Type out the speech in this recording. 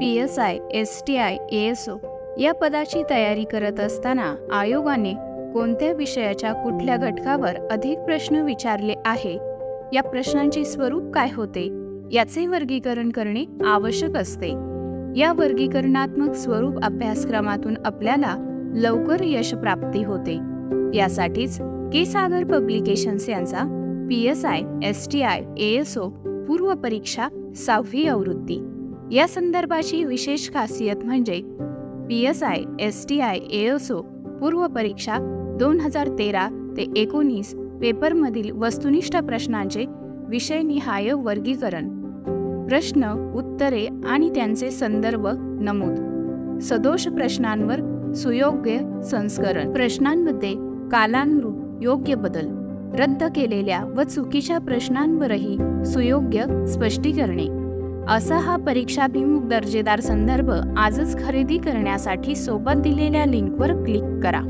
P S I S T I ASO या पदाची तयारी करत असताना आयोगाने कोणत्या विषयाच्या कुठल्या घटकावर अधिक प्रश्न विचारले आहे? या प्रश्नांचे स्वरूप काय होते? याचे वर्गीकरण करणे आवश्यक असते. या वर्गीकरणात्मक स्वरूप अभ्यासक्रमातून आपल्याला लवकर यश प्राप्ती होते. यासाठीच के सागर पब्लिकेशन्स यांचा P S I S T I ASO पूर्व परीक्षा सहावी आवृत्ती. या संदर्भाची विशेष खासियत म्हणजे P S I S T I A पूर्व परीक्षा दोन हजार तेरा ते एकोणीस पेपरमधील वस्तुनिष्ठ प्रश्नांचे विषयनिहाय वर्गीकरण. प्रश्न उत्तरे आणि त्यांचे संदर्भ नमूद. सदोष प्रश्नांवर सुयोग्य संस्करण. प्रश्नांमध्ये कालानुरूप योग्य बदल. रद्द केलेल्या व चुकीच्या प्रश्नांवरही सुयोग्य स्पष्टीकरणे. असा हा परीक्षाभिमुख दर्जेदार संदर्भ आजच खरेदी करण्यासाठी सोबत दिलेल्या लिंकवर क्लिक करा.